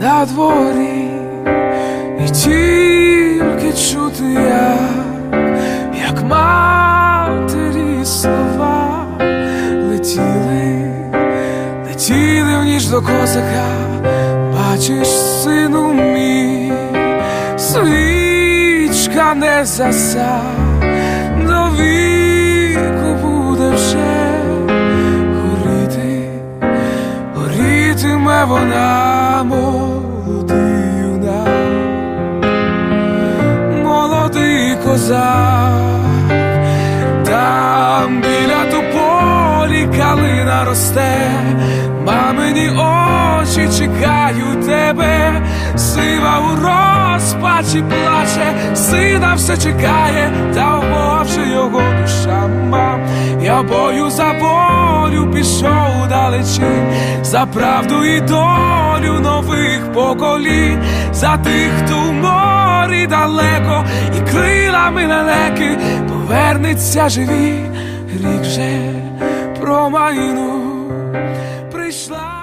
на дворі і тільки чути я, як матері слова летіли, летіли в ніч до козака, бачиш, сину мій, свічка не заса, до віку буде вже. Вона мов козак, там біля тополі калина росте, мамині очі чекають тебе, сива у розпачі плаче, сина все чекає, та вмовчи його душа мам. Я бою за волю пішов далечі, за правду і долю нових поколінь, за тих, хто в морі далеко, і крилами лелеки повернеться живі, рік вже промайну прийшла.